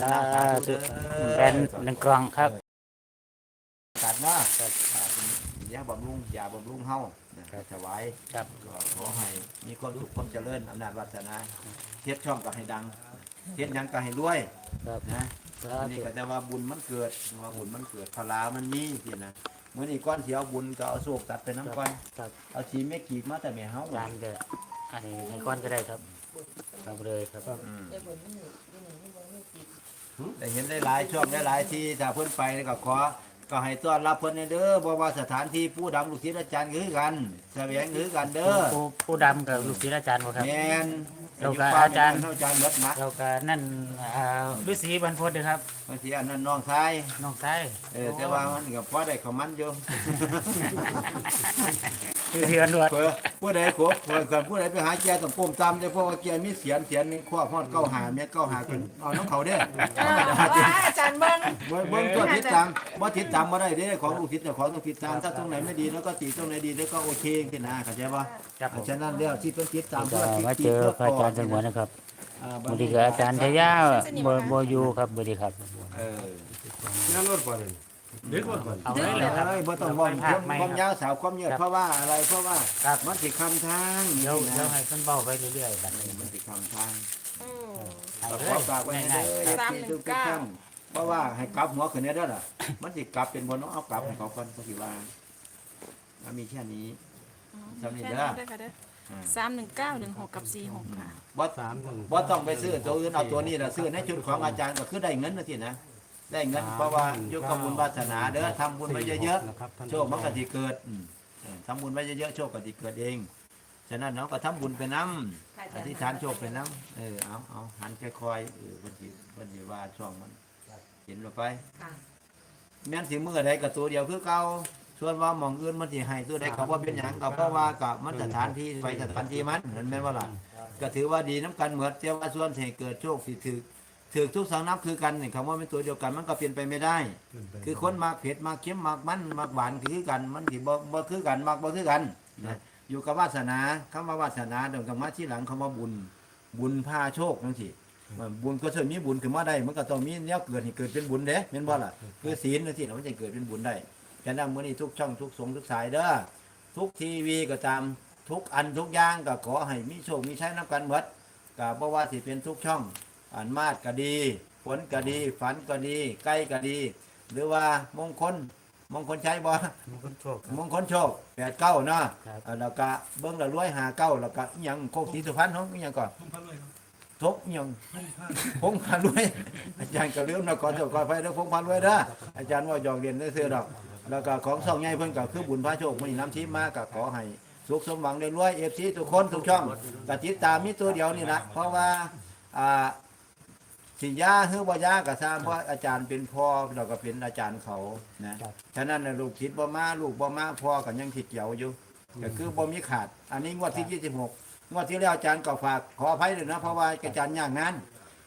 สาธุแบนหนึ่งกล่องครับตัดเนาะอ่าเป็นยาบำรุงยาบำรุงเฮานะครับถวายครับก็ขอให้มีความสุขความเจริญอำนาจวาสนาเทียบช่องก็ให้ดังเทียบหยังก็ให้รวยครับนะสาอันนี้ธุก็แต่ว่าบุญมันเกิดว่าบุญมันเกิดพลามันมีสินะเมื่อนี้ก้อนเสียวบุญก็เอาโศกตัดไปน้ำก้อนครับเอาชีไม่กีบมาแต่แม่เฮาจานเด้ออันนี้ให้ก้อนก็ได้ครับ ครับเลยครับอืมได้เห็นได้หลายช่วงได้หลายที่ถ้าเพิ่นไปก็ขอก็ให้ต้อนรับเพิ่นเด้อบ่ว่าสถานที่ผู้ดำลูกศิษย์อาจารย์คือกันแสวงคือกันเด้อผู้ผู้ดำกับลูกศิษย์อาจารย์บ่ครับ แม่นเราก็อาจารย์อาจารย์หมดนะเราก็นั่นอ่าฤาษีบรรพตเด้อครับบางทีอันนั้นน้องชายน้องชายเออแต่ว่ามันก็พอได้ของมันอยู่คือเทือนวดเพื่อผู้ใดขบเพื่อคนผู้ใดไปหาแกต้องก้มตามแต่เพราะว่าแกมีเสียนเสียนนี่ครอบฮอดเก้าหาเม็ดเก้าหากันเอาน้องเขาเด้ออาจารย์เบิ้งเบิ่งเบิ่งตัวติดตามบ่ติดตามบ่ได้เด้ของลูกศิษย์เจ้าของต้องติดตามถ้าตรงไหนไม่ดีแล้วก็ติตรงไหนดีแล้วก็โอเคขึ้นนะเข้าใจบ่ครับผมฉะนั้นแล้วที่เพิ่นติดตามก็เพื่อมาเจอพระอาจารย์สงวนนะครับอ่าบางทีก็อาจารย์ทยาบ่บ่อยู่ครับบ่ดีครับเออนั่งรถก่อนเลยเด็กรถก่อนเอาเลยเลยครับเอ้ยบ่ต้องมองภาคใหม่ความครับยาวสาวความยืดครับเพราะว่าอะไรเพราะว่าครับมันสิคำทางเดี๋ยวนี่เดี๋ยวนะให้เพิ่นเบาไปเรื่อยๆบัดนี้มันสิคำทางอืมให้ขเลอยฝากไว้ให้ง่ายเด้อสามที่หนึ่ทุกงเก้าท่านเพราะว่าให้กลับหัวขึ้นเนี่ยเด้อล่ะ มันสิกลับเป็นบนเนาะเอากลับให้เขาก่อนก็สิว่ามันมีแค่นี้จำนี่แค่เด้อนั้นได้ค่ะเด้อ สามหนึ่งเก้าหนึ่งหกกับสี่หกค่ะ บ่สามคนบ่ต้องไปซื้อตัวอื่นเอาตัวนี้ล่ะซื้อในชุดของอาจารย์ก็คือได้เงินนะทีนะ ได้เงินเพราะว่าอยู่กับบุญวาสนาเด้อทำบุญไว้เยอะนะครับท่านๆโชคมันก็สิเกิดอืมเออทำบุญไว้เยอะๆโชคก็สิเกิดเองฉะนั้นเนาะก็ทำบุญไปนํอธิษฐานโชคไปนํเออเอาเอาหันค่อยๆเออเพิ่นสิเพิ่นสิว่าช่องมันเห็นลงไปแม่นสิมือใดกับตัวเดียวคือเก่า ส่วนว่าหมองอื่นมันสิให้ตัวใดก็บ่เป็นหยังก็เพราะว่ากับมันสถานที่ไปสถานที่มันเห็นแม่นบ่ล่ะก็ถือว่าดีน้ำกันเหมือนแต่ว่าส่วนที่เกิดโชคสิถือถือทุกสังนับคือกันนี่คำว่าเป็นตัวเดียวกันมันก็เปลี่ยนไปไม่ได้ คือคนมากเผ็ดมากเค็มมากมันมากหวานคือกันมันสิบ่บ่คือกันมากบ่คือกันนะอยู่กับวาสนาคำว่าวาสนาเดี๋ยวกับมาที่หลังคำว่าบุญ บุญพาโชคจังซี่บุญก็จะมีบุญขึ้นมาได้มันก็ต้องมีแนวเกิดให้เกิดเป็นบุญเด้แม่นบ่ล่ะคือศีลจังซี่มันจะเกิดเป็นบุญได้ ฉะนั้นมื้อนี้ทุกช่องทุกสงฆ์ทุกสายเด้อทุกทีวีก็ตามทุกอันทุกอย่างก็ขอให้มีโชคมีชัยนํกันหมดก็บ่ว่าสิเป็นทุกช่องอันมาดก็ดีฝนก็ดีฝันก็ดีใกล้ก็ดี หรือว่ามงคลมงคลใช้บ่มันคนโชค มงคลโชคแปดเก้าเนาะครับอ่าแล้วก็เบิ้งละร้อยหาเก้าแล้วก็อิหยังโคกศรีสุพรรณเนาะอิหยังก่อนทกอิหยังพงพันรวยอาจารย์ก็เรื่องนครเจ้าก่อนไปเด้อพงพันรวยเด้ออาจารย์ว่าหยอกเรียนได้เสื้อดอก แล้วก็ของส่องใหญ่เพิ่นก็คือบุญพระโชคมันน้ำทิพย์มาก็ขอให้สุขสมหวังได้รวยเอฟซีทุกคนทุกช่องก็ติดตามมีตัวเดียวนี่นะเพราะว่าอ่าสิยาคือบ่ยาก็ทราบเพราะอาจารย์เป็นพ่อเราก็เป็นอาจารย์เขานะครับฉะนั้นน่ะลูกคิดบ่มาลูกบ่มาพ่อก็ยังคิดเกี่ยวอยู่ก็คือบ่มีขาด อันนี้งวดที่26งวดที่แล้วอาจารย์ก็ฝากขออภัยเลยนะเพราะว่าอาจารย์ยากงาน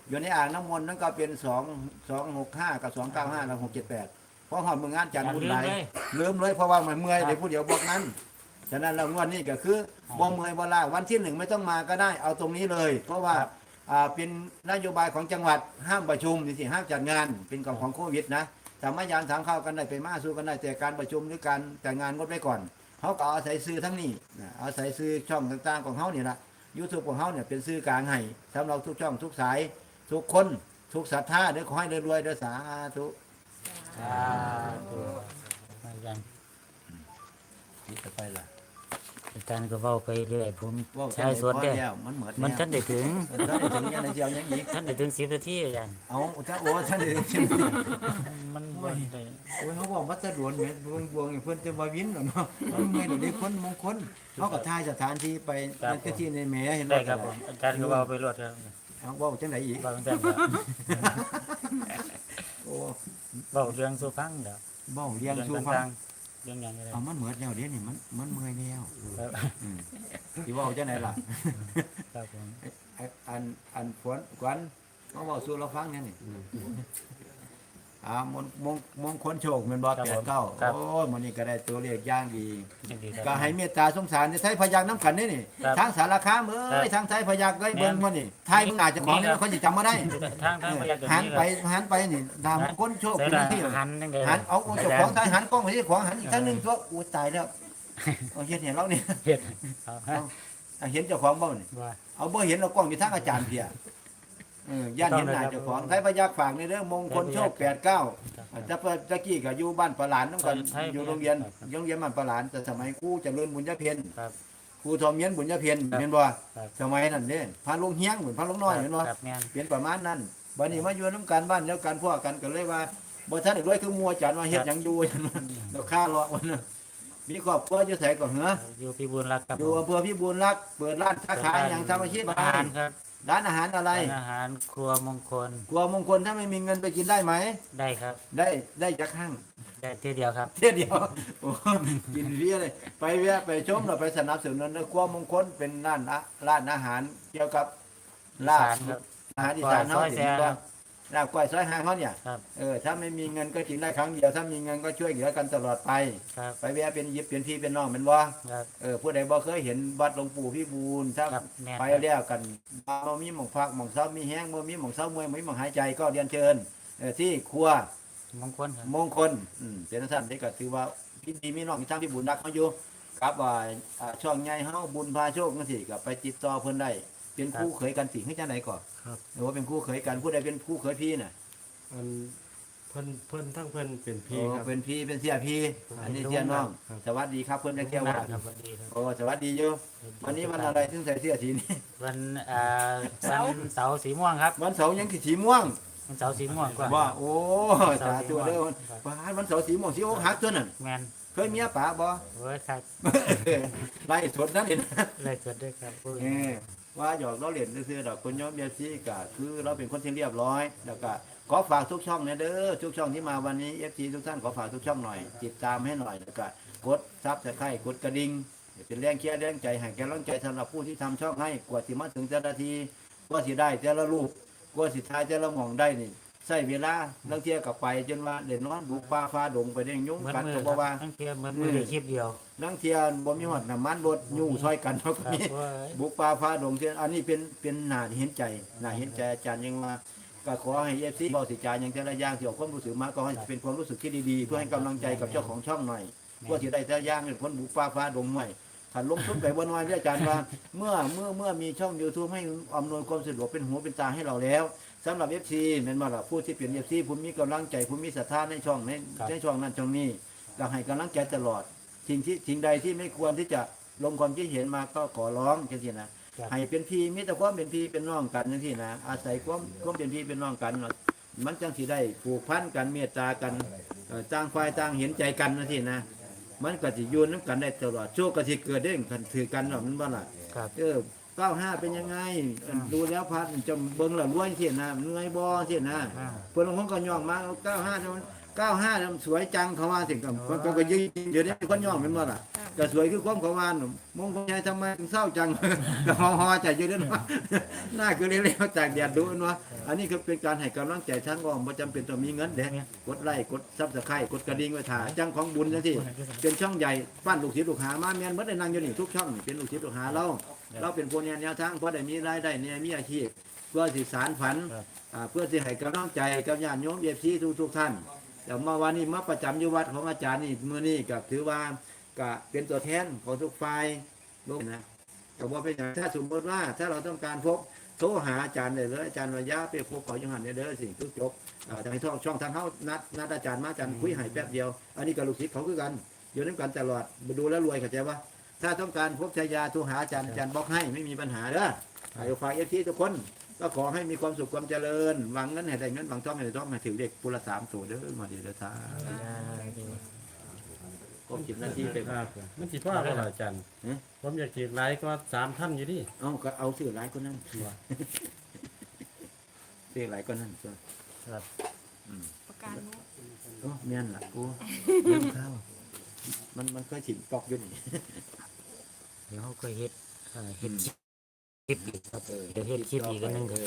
อยู่ในอ่างน้ำมนต์นั่นก็เป็น2 265กับ295แล้ว678เพราะหอดมืองานอาจารย์บุญหลายลืมเลยเพราะว่ามันเมื่อยเลยผู้เดียวบอกนั้นฉะนั้นเรางวดนี้ก็คือบ่เมื่อยบ่ลาวันที่หนึ่งไม่ต้องมาก็ได้เอาตรงนี้เลย เพราะว่าอ่าเป็นนโยบายของจังหวัดห้ามประชุมนี่สิห้ามจัดงานเป็นของของโควิดนะสามารถยานถามข้าวกันได้ไปมาสู้กันได้แต่การประชุมหรือการจัดงานงดไว้ก่อนเขาก็อาศัยซื้อทั้งนี้นะอาศัยซื้อช่องต่างๆของเขานี่ละยูทูบของเขาเนี่ยเป็นซื้อกลางให้สำหรับทุกช่องทุกสาย ทุกคนทุกศรัทธาเด้อขอให้รวยๆเด้อสาธุ สาธุอาจารย์นี่จะไปละอาจารย์ก็เว้าไปเรื่อยผมว่าใช้สวนพอเด้อแล้วมันเหมือนมันท่านได้ถึงท่านได้ถึงยังไงเจียวยังอีกท่านได้ถึง10นาทีอาจารย์เอาถ้าโอ้ท่านได้ถึงมันบ่ได้โอ้ยเขาบอกว่าจะดวนเนี่ยดวงบวงอย่างเพิ่นจะมาวินเหรอเนาะมันเมื่อยเดี๋ยวนี้คนมงคลเขาก็ทายสถานที่ไปนั่นก็ที่ในแหม่เห็นได้ครับผมอาจารย์ก็เว้าไปรวดครับเอาเว่าจังไหนอีกเว้าจังครับโอ้ เว้าเรื่องสู่ฟังเด้อเบ้าเลี้ยงเรื่องชูฟัต่างงๆเรื่องหยังก็ได้เอามันเหมือนแล้วเดี๋ยวนี้มันมันเมื่อยแล้วครับอืมที่เว่าจังไหนล่ะครับผมไอ้อันอันฝนกวนเขาเว้าสู่เราฟังเนี่ยนี่ อ่ามงมงมงคลโชคแม่นบ่ครับแปผดมเก้าครับ โอ้ยมื้อนี้ก็ได้ตัวเลขอย่างดี ยินดีครับ ก็ให้เมตตาสงสารจะใช้พยักน้ำกันนี่นี่ครับทางสารคามเอ้ยครับทางไทยพยักเอ้ยแม่นเบิ่งว่านี่ไทยมึงอาจจะของนี่นี่ครับเขาจะจำมาได้ทางทางพยาหันไปครับหันไปนี่ตามก้นโชคใส่เป็นละที่ หันจังได๋หันเอาเจ้าของไทยหันกล้องไปที่ของหันอีกทั้งหนึงตัวอู้ตายแล้วเอาเห็นเห็นแล้วนี่เฮ็ดเอาฮะเอาเห็นเจ้าของบ่นี่ว่าเอาบ่เห็นเรากล้องอยู่ทางอาจารย์เพีย เออย่านเห็นหน้าเจ้าของไทยพยักฝากในเรื่องมงคลโชค89จะตะกี้ก็อยู่บ้านปลาหลานนำกันอยู่โรงเรียนโรงเรียนบ้านปลาหลานแต่สมัยกูเจริญบุญญเพ็ญครับครูทอมเมียนบุญญเพียนครับเห็นบ่ครับสมัยนั้นเด้พาลงเฮียงเหมือนพาลงน้อยเห็นบ่ครับแม่นเปลี่ยนประมาณนั้นบัดนี้มาอยู่น้ำกันบ้านแล้วกันพวกกันก็เลยว่าบ่ทันได้รวยคือมัวจันว่าเฮ็ดหยังอยู่จังว่าเราค่ารอวันนั้นมีครอบครัวอยู่ไสก็เหรออยู่พิบูลรักครับอยู่อำเภอพิบูลรักษ์เปิดร้านค้าขายหยังทำอาชีพอาอะไรหารครับ ร้านอาหารอะไร ร้านอาหารครัวมงคลกลัวมงคลถ้าไม่มีเงินไปกินได้ไหม ได้ครับ ได้ได้จักครั้งได้ทีเดียวครับ เที่ยวเดียวโอ้กินเรียเลยไปแวะไปชมเราไปสนับสนุนนะครัวมงคลเป็นร้านอะร้านอาหารเกี่ยวกับลาบอีสานครับอาหารอีสานก้อยเนาะซอยแซ่ครับ ลาบก้อยซอยหางเขาเนี่ยครับ เออถ้าไม่มีเงินก็กินได้ครั้งเดียวถ้ามีเงินก็ช่วยเหลือกันตลอดไป ครับไปแวะเป็นยิบเป็นพี่เป็นน้องเป็นว่าครับ เออผู้ใดบ่เคยเห็นวัดหลวงปู่พี่บูลถ้าครับแม่น ไปแล้วกันบ่มีหม่องพักหม่องเช้ามีแห้งบ่มีหม่องเช้ามวยบ่มีหม่องหายใจก็เรียนเชิญเออที่ครัว มงคลครับ มงคลอืมเป็นท่านนี่ก็ถือว่าพี่ดีมีน้องมีทางพี่บุญรักเขาอยู่ครับว่าอ่าช่องใหญ่เฮาบุญพาโชคจังซี่ก็ไปติดต่อเพิ่นได้ เป็นคู่เขยกันสิให้จังไดก่อนครับ หรือว่าเป็นคู่เขยกันผู้ใดเป็นคู่เขยพี่น่ะอันเพิ่นเพิ่นทั้งเพิ่นเป็นโอ้พี่ครับ เป็นพี่เป็นเสียพี่ อันนี้เสียน้อง ครับ สวัสดีครับเพิ่นได้แก้วหน้าว่าครับสวัสดีครับโอ้สวัสดีอยู่วันนี้วันอะไรถึงใส่เสื้อสีนี้ วันอ่าวันเสาร์สีม่วงครับวันเสาร์ยังสิสีม่วงวันเสาร์สีม่วงกว่า ว่าโอ้สาธุเด้อว่าวันเสาร์สีม่วงสีอกหักตัวนั้นแมนเคยเมียป๋าบ่ เว้ยครับ ไล่สดนั่นเองเลยเกิดด้วยครับพูดเออ ว่าหยอกเราเหรียญซื้อๆดอกคนย้อมเบียซีก็คือเราเป็นคนที่เรียบร้อยแล้วก็ขอฝากทุกช่องนะเด้อทุกช่องที่มาวันนี้เอฟซีทุกท่านขอฝากทุกช่องหน่อยติดตามให้หน่อยแล้วก็กดซับสไครต์กดกระดิ่งเป็นแรงเชียร์แรงใจให้แกลังใจสำหรับผู้ที่ทำช่องให้กว่าสิมาถึงเจ้าหน้าทีกว่าสิได้เจ้าละรูปกว่าสิท้ายเจ้าละมองได้นี่ ใส่เวลาลังเที่ยกับไปจนว่าเด่นนอนบุกป่าฟ้าดงไปเด้งยุ่งเหมือนกันมือก็คบ่รับว่า ทั้งเทียมเหมือนมือในคลิปเดียว ลังเที่ยบ่มีหอดน้ำมันรถยู่ซอยกันเนาะก็ครับมีเว้ยบุกป่าฟ้าดงเช่นอันนี้เป็นเป็นหนาเห็นใจหนาเห็นใจอาจารย์ยังมาก็ขอให้เอฟซีเบาสิจาอย่างแต่ละอย่างที่ออกความรู้สึกมาก็ให้เป็นความรู้สึกที่ดีๆ เพื่อให้กำลังใจกับเจ้าของช่องหน่อยเพื่อที่ได้แต่ละอย่างเป็นคนบุกป่าฟ้าดงใหม่ขันลงทุนไปบนวันที่อาจารย์ว่า เมื่อเมื่อเมื่อมีช่อง YouTube ให้อำนวยความสะดวกเป็นหูเป็นตาให้เราแล้ว สำหรับเอฟซีเป็นมาละผู้ที่เป็นเอฟซีผู้มีกำลังใจผู้มีศรัทธาในช่องในในช่องนั้นช่องนี้ก็ให้กำลังใจตลอดสิ่งที่สิ่งใดที่ไม่ควรที่จะลงความคิดเห็นมาก็ขอร้องจังซี่นะครับให้เป็นพี่มิตรความเป็นพี่เป็นน้องกันจังซี่นะอาศัยความความเป็นพี่เป็นน้องกันเนาะมันจังสิได้ผูกพันกันเมตตากันเอ่อต่างฝ่ายต่างเห็นใจกันจังซี่นะ มันก็สิอยู่นํกันได้ตลอดโชคก็สิเกิดเด้งกันถือกันเนาะมันบ่ล่ะ ครับ เออ 95เป็นยังไง ดูแล้วพัดจะเบิ่งแล้วรวยจังซี่นะเหนื่อยบ่จังซี่นะอ่าเพิ่นบางคนก็ย่องมา95เนี่ยมัน95เนี่ยมันสวยจังเขาว่าสิกับมันก็ก็ยืนอยู่ได้คนย่องเป็นบ่ล่ะก็สวยคือความเขาวานมงคลชัยทำไมถึงเศร้าจังก็ฮอฮอใจอยู่เด้อเนาะหน้าคือเลี้ยวๆจากแดดดูเนาะอันนี้คือเป็นการให้กำลังใจทั้งกองบ่จำเป็นต้องมีเงินเด้กดไลค์กดซับสไครต์กดกระดิ่งไว้ถ่าจังของบุญจังซี่เป็นช่องใหญ่ปั้นลูกศิษย์ลูกหามาแม่นหมดได้นั่งอยู่นี่ทุกช่องนี่เป็นลูกศิษย์ลูกหาเรา เราเป็นผู้แนวแนวทางเพราะได้มีรายได้เนี่ยมีอาชีพ เพื่อสิสารฝันครับ อ่าเพื่อสิให้กำลังใจกับญาติโยม FC ทุกๆท่านแต่มาวันนี้มาประจำอยู่วัดของอาจารย์นี่มื้อนี้ก็ถือว่าก็เป็นตัวแทนของทุกฝ่ายลูกนะก็บอกเป็นอย่างถ้าสมมติว่าถ้าเราต้องการพบโทรหาอาจารย์ได้เลยอาจารย์วายาไปพบขอยังหันได้เด้อสิ่งทุกจบอ่าทางช่องช่องทางเขานัดนัดอาจารย์มาอาจารย์คุยให้แป๊บเดียว อันนี้กับลูกศิษย์เขาคือกันอยู่ด้วยกันตลอดมาดูแล้วรวยเข้าใจปะ ถ้าต้องการพบชายาโทรหาอาจารย์อาจารย์บล็อกให้ไม่มีปัญหาเด้อให้ฝากเอฟทีทุกคน ก็ขอให้มีความสุขความเจริญหวังเงินให้ได้เงินหวังทองให้ได้ทองให้ถึงเด็กปุระสามตัวเด้อมาดีเด้อท่าก็กินหน้าที่ไปคบ้ารับมันสิพ่อบ่ล่ะอาจารย์เอ๊ะผมอยากจีบหลายก็สามท่านอยู่ดิ เอาก็เอาสื่อหลายคนนั้นสื่อหลายคนนั้นตัวครับประกันนู้นโอ้เมียนล่ะกูเลี้ยงข้าวมันมันก็ฉินปอกอยู่นี่ เดี๋ยวเขาก็เฮ็ดเอ่อเฮ็ดคลิปอีกครับเดี๋ยวเฮ็ดคลิปอีกอันหนึงครับ